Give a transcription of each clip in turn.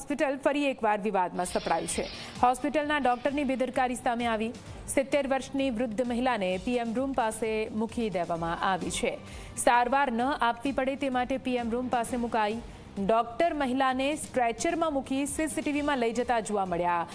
Hospital ફરી એકવાર વિવાદમાં સપડાયું છે. હોસ્પિટલના ડોક્ટરની બેદરકારી સામે આવી. સિત્તેર વર્ષની વૃદ્ધ મહિલાને પીએમ રૂમ પાસે મૂકી દેવામાં આવી છે. સારવાર ન આપવી પડે તે માટે પીએમ રૂમ પાસે મુકાઈ. ડોક્ટર મહિલાને સ્ટ્રેચરમાં મૂકી સીસીટીવીમાં લઈ જતા જોવા મળ્યા.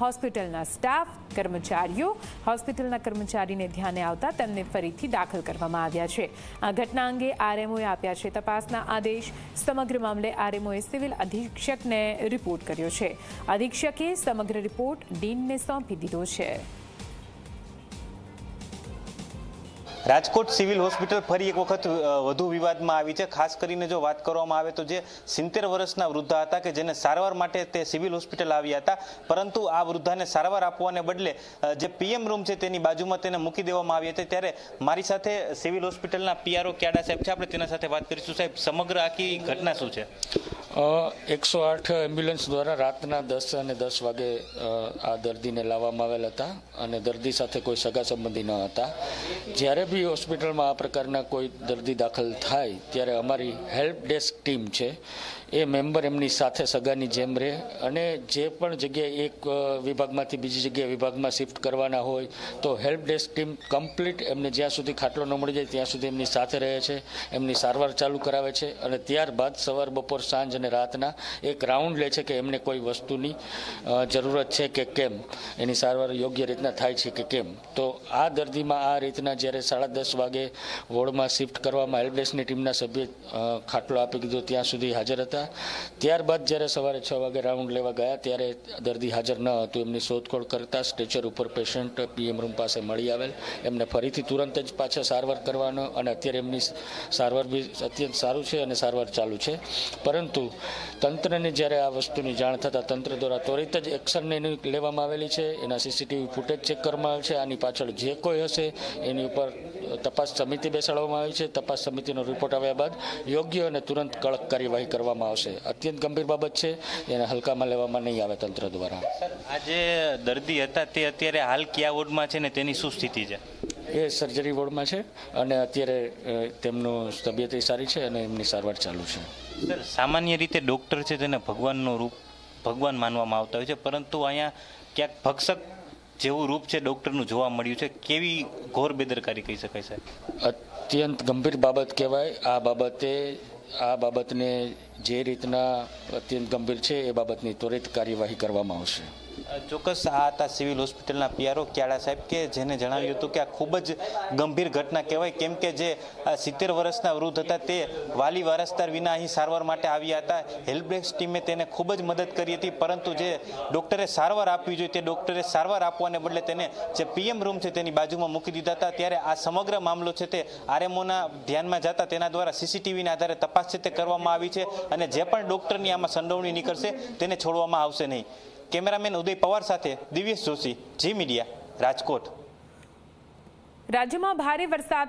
હોસ્પિટલના સ્ટાફ, કર્મચારીઓ, હોસ્પિટલના કર્મચારીને ધ્યાને આવતા તેમને ફરીથી દાખલ કરવામાં આવ્યા છે. આ ઘટના અંગે આરએમઓએ આપ્યા છે. તપાસના આદેશ સમગ્ર મામલે આરએમઓએ સિવિલ અધિક્ષકને રિપોર્ટ કર્યો છે. અધિક્ષકે સમગ્ર રિપોર્ટ ડીનને સોંપી દીધો છે. રાજકોટ સિવિલ હોસ્પિટલ ફરી એક વખત વધુ વિવાદમાં આવી છે. ખાસ કરીને જો વાત કરવામાં આવે તો જે સિત્તેર વર્ષના વૃદ્ધા હતા કે જેને સારવાર માટે તે સિવિલ હોસ્પિટલ આવ્યા હતા, પરંતુ આ વૃદ્ધાને સારવાર આપવાને બદલે જે પીએમ રૂમ છે તેની બાજુમાં તેને મૂકી દેવામાં આવી હતી. ત્યારે મારી સાથે સિવિલ હોસ્પિટલના પીઆરઓ ક્યાડા સાહેબ છે. આપણે તેના સાથે વાત કરીશું. સાહેબ, સમગ્ર આખી ઘટના શું છે? એકસો આઠ એમ્બ્યુલન્સ દ્વારા રાતના દસ અને દસ વાગે આ દર્દીને લાવવામાં આવેલ હતા અને દર્દી સાથે કોઈ સગા સંબંધી ન હતા. જ્યારે બી હોસ્પિટલમાં આ પ્રકારના કોઈ દર્દી દાખલ થાય, ત્યારે અમારી હેલ્પ ડેસ્ક ટીમ છે, એ મેમ્બર એમની સાથે સગાની જેમ રહે અને જે પણ જગ્યાએ એક વિભાગમાંથી બીજી જગ્યાએ વિભાગમાં શિફ્ટ કરવાના હોય, તો હેલ્પ ડેસ્ક ટીમ કમ્પ્લીટ એમને જ્યાં સુધી ખાટલો ન મળી જાય, ત્યાં સુધી એમની સાથે રહે છે, એમની સારવાર ચાલુ કરાવે છે અને ત્યારબાદ સવાર બપોર સાંજ અને રાતના એક રાઉન્ડ લે છે કે એમને કોઈ વસ્તુની જરૂરત છે કે કેમ? એની સારવાર યોગ્ય રીતના થાય છે કે કેમ? તો આ દર્દીમાં આ રીતના જ્યારે સાડા દસ વાગે વોર્ડમાં શિફ્ટ કરવામાં હેલ્પડેસ્કની ટીમના સભ્ય ખાટલો આપી દીધો ત્યાં સુધી હાજર હતા. ત્યારબાદ જ્યારે સવારે છ વાગે રાઉન્ડ લેવા ગયા, ત્યારે દર્દી હાજર ન હતું. એમની શોધખોળ કરતાં સ્ટ્રેચર ઉપર પેશન્ટ પીએમ રૂમ પાસે મળી આવેલ. એમને ફરીથી તુરંત જ પાછા સારવાર કરવાનો અને અત્યારે એમની સારવાર બી અત્યંત સારું છે અને સારવાર ચાલુ છે. પરંતુ તંત્રને જ્યારે આ વસ્તુની જાણ થતાં તંત્ર દ્વારા ત્વરિત જ એક્શન એની લેવામાં આવેલી છે, એના સીસીટીવી ફૂટેજ ચેક કરવામાં આવે છે, આની પાછળ જે કોઈ હશે એની ઉપર તપાસ સમિતિ બેસાડવામાં આવી છે. તપાસ સમિતિનો રિપોર્ટ આવ્યા બાદ યોગ્ય અને તુરંત કડક કાર્યવાહી કરવામાં આવશે. અત્યંત ગંભીર બાબત છે, એને હલકામાં લેવામાં નહીં આવે તંત્ર દ્વારા. આ જે દર્દી હતા તે અત્યારે હાલ કયા વોર્ડમાં છે ને તેની શું સ્થિતિ છે? એ સર્જરી વોર્ડમાં છે અને અત્યારે તેમનું તબિયત એ સારી છે અને એમની સારવાર ચાલુ છે. સર સામાન્ય રીતે ડૉક્ટર છે તેને ભગવાનનું રૂપ ભગવાન માનવામાં આવતા હોય છે પરંતુ અહીંયા ક્યાંક ભક્ષક જેવું રૂપ છે ડૉક્ટરનું જોવા મળ્યું છે. કેવી ઘોર બેદરકારી કહી શકાય સાહેબ? અત્યંત ગંભીર બાબત કહેવાય. આ બાબતે આ બાબતને જે રીતના અત્યંત ગંભીર છે એ બાબતની ત્વરિત કાર્યવાહી કરવામાં આવશે. ચોક્કસ આ હતા સિવિલ હોસ્પિટલના પીઆરઓ ક્યાડા સાહેબ કે જેને જણાવ્યું હતું કે આ ખૂબ જ ગંભીર ઘટના કહેવાય કેમ કે જે સિત્તેર વર્ષના વૃદ્ધ હતા તે વાલી વારસદાર વિના અહીં સારવાર માટે આવ્યા હતા. હેલ્પડેસ્ક ટીમે તેને ખૂબ જ મદદ કરી હતી, પરંતુ જે ડૉક્ટરે સારવાર આપવી જોઈએ તે ડૉક્ટરે સારવાર આપવાને બદલે તેને જે પીએમ રૂમ છે તેની બાજુમાં મૂકી દીધા હતા. ત્યારે આ સમગ્ર મામલો છે તે આરએમઓના ધ્યાનમાં જતા તેના દ્વારા સીસીટીવીના આધારે તપાસ છે તે કરવામાં આવી છે અને જે પણ ડોક્ટરની આમાં સંડોવણી નીકળશે તેને છોડવામાં આવશે નહીં. કેમેરામેન ઉદય પવાર સાથે દિવ્યેશ જોશી જી મીડિયા રાજકોટ. રાજ્યમાં ભારે વરસાદ